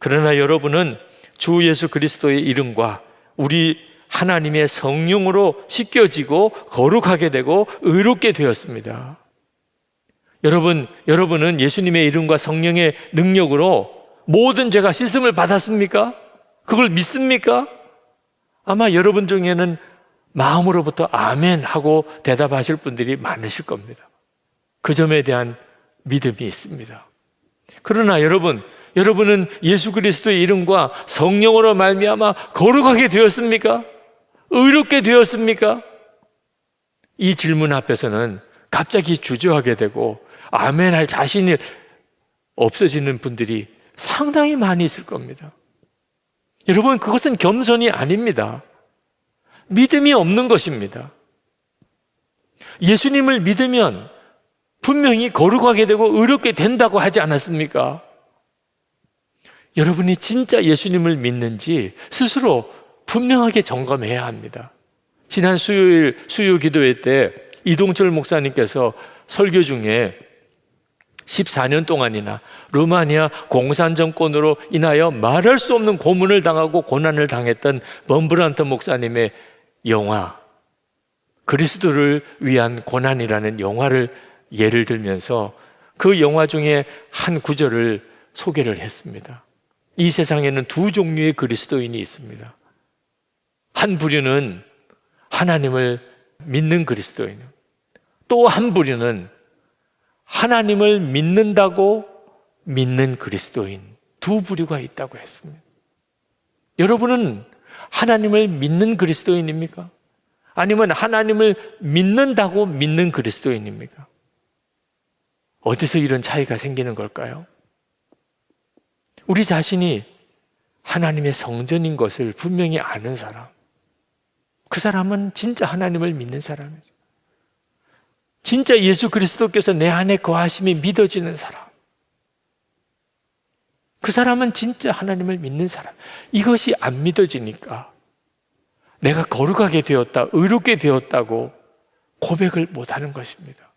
그러나 여러분은 주 예수 그리스도의 이름과 우리 하나님의 성령으로 씻겨지고 거룩하게 되고 의롭게 되었습니다. 여러분, 여러분은 예수님의 이름과 성령의 능력으로 모든 죄가 씻음을 받았습니까? 그걸 믿습니까? 아마 여러분 중에는 마음으로부터 아멘 하고 대답하실 분들이 많으실 겁니다. 그 점에 대한 믿음이 있습니다. 그러나 여러분, 여러분은 예수 그리스도의 이름과 성령으로 말미암아 거룩하게 되었습니까? 의롭게 되었습니까? 이 질문 앞에서는 갑자기 주저하게 되고 아멘 할 자신이 없어지는 분들이 상당히 많이 있을 겁니다. 여러분, 그것은 겸손이 아닙니다. 믿음이 없는 것입니다. 예수님을 믿으면 분명히 거룩하게 되고 의롭게 된다고 하지 않았습니까? 여러분이 진짜 예수님을 믿는지 스스로 분명하게 점검해야 합니다. 지난 수요일 수요 기도회 때 이동철 목사님께서 설교 중에 14년 동안이나 루마니아 공산 정권으로 인하여 말할 수 없는 고문을 당하고 고난을 당했던 범브란트 목사님의 영화 그리스도를 위한 고난이라는 영화를 예를 들면서 그 영화 중에 한 구절을 소개를 했습니다. 이 세상에는 두 종류의 그리스도인이 있습니다. 한 부류는 하나님을 믿는 그리스도인, 또 한 부류는 하나님을 믿는다고 믿는 그리스도인 두 부류가 있다고 했습니다. 여러분은 하나님을 믿는 그리스도인입니까? 아니면 하나님을 믿는다고 믿는 그리스도인입니까? 어디서 이런 차이가 생기는 걸까요? 우리 자신이 하나님의 성전인 것을 분명히 아는 사람. 그 사람은 진짜 하나님을 믿는 사람이죠. 진짜 예수 그리스도께서 내 안에 거하심이 믿어지는 사람. 그 사람은 진짜 하나님을 믿는 사람. 이것이 안 믿어지니까 내가 거룩하게 되었다, 의롭게 되었다고 고백을 못 하는 것입니다.